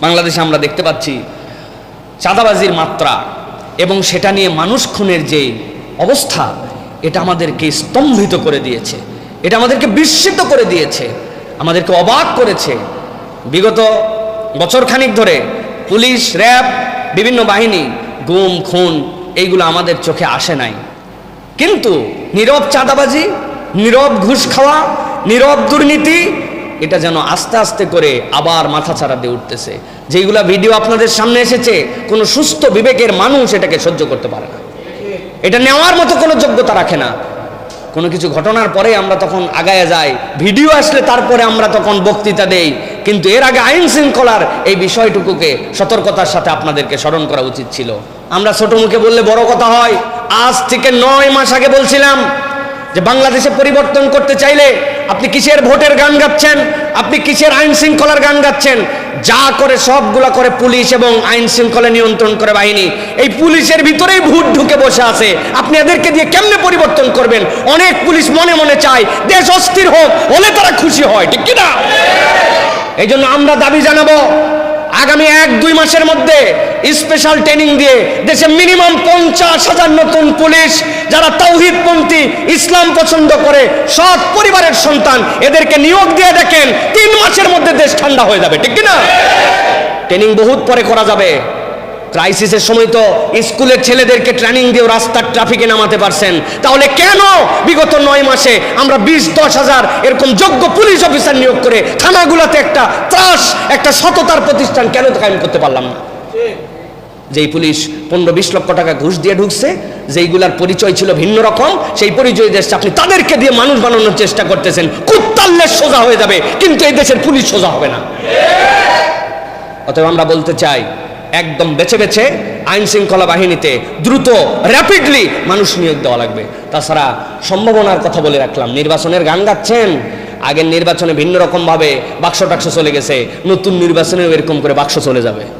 বাংলাদেশে আমরা দেখতে পাচ্ছি চাঁদাবাজির মাত্রা এবং সেটা নিয়ে মানুষ খুনের যে অবস্থা, এটা আমাদেরকে স্তম্ভিত করে দিয়েছে। এটা আমাদেরকে বিস্মিত করে দিয়েছে। আমাদেরকে অবাক করেছে। বিগত বছরখানিক ধরে পুলিশ, র্যাব, বিভিন্ন বাহিনী, গুম, খুন, এইগুলো আমাদের চোখে আসে নাই। কিন্তু নীরব চাঁদাবাজি, নীরব ঘুষ খাওয়া, নীরব দুর্নীতি এটা যেন আস্তে আস্তে করে আবার মাথা ছাড়া দিয়ে উঠতেছে। যেইগুলা ভিডিও আপনাদের সামনে এসেছে, কোনো সুস্থ বিবেকের মানুষ এটাকে সহ্য করতে পারে না। এটা নেওয়ার মতো কোনো যোগ্যতা রাখে না। কোনো কিছু ঘটনার পরে আমরা তখন আগায় যাই, ভিডিও আসলে তারপরে আমরা তখন বক্তৃতা দেই, কিন্তু এর আগে আইন শৃঙ্খলার এই বিষয়টুকুকে সতর্কতার সাথে আপনাদেরকে স্মরণ করা উচিত ছিল। আমরা ছোট মুখে বললে বড় কথা হয়। আজ থেকে নয় মাস আগে বলছিলাম যে বাংলাদেশে পরিবর্তন করতে চাইলে আপনি কিসের ভোটের গান গাচ্ছেন? আপনি কিসের আইন শৃঙ্খলার গান গাচ্ছেন? যা করে সবগুলা করে পুলিশ এবং আইন শৃঙ্খলা নিয়ন্ত্রণ করে বাহিনী। এই পুলিশের ভিতরেই ভূত ঢুকে বসে আছে। আপনি এদেরকে দিয়ে কেমনে পরিবর্তন করবেন? অনেক পুলিশ মনে মনে চায়, দেশ অস্থির হোক, হলে তারা খুশি হয়, ঠিক কিনা? এই জন্য আমরা দাবি জানাব আগামী এক, দুই মাসের মধ্যে স্পেশাল ট্রেনিং দিয়ে দেশে মিনিমাম পঞ্চাশ হাজার নতুন পুলিশ যারা তৌহিদপন্থী, ইসলাম পছন্দ করে, সৎ পরিবারের সন্তান, এদেরকে নিয়োগ দিয়ে দেখেন তিন মাসের মধ্যে দেশ ঠান্ডা হয়ে যাবে, ঠিক কিনা? ট্রেনিং বহুত পরে করা যাবে। ক্রাইসিসের সময় তো স্কুলের ছেলেদেরকে ট্রেনিং দিয়ে রাস্তার ট্রাফিকে নামাতে পারছেন। তাহলে কেন বিগত নয় মাসে আমরা বিশ, দশ হাজার এরকম যোগ্য পুলিশ অফিসার নিয়োগ করে থানাগুলোতে একটা ত্রাস, একটা সততার প্রতিষ্ঠান কেন কায়েম করতে পারলাম না? যেই পুলিশ পনেরো, বিশ লক্ষ টাকা ঘুষ দিয়ে ঢুকছে, যেইগুলার পরিচয় ছিল ভিন্ন রকম, সেই পরিচয় দেশে আপনি তাদেরকে দিয়ে মানুষ বানানোর চেষ্টা করতেছেন, কুত্তাল্লে সোজা হয়ে যাবে, কিন্তু এই দেশের পুলিশ সোজা হবে না। অতএব আমরা বলতে চাই একদম বেছে বেছে আইন শৃঙ্খলা বাহিনীতে দ্রুত র্যাপিডলি মানুষ নিয়োগ দেওয়া লাগবে। তাছাড়া সম্ভাবনার কথা বলে রাখলাম, নির্বাচনের গান গাচ্ছেন, আগের নির্বাচনে ভিন্ন রকমভাবে বাক্স টাক্স চলে গেছে, নতুন নির্বাচনেও এরকম করে বাক্স চলে যাবে।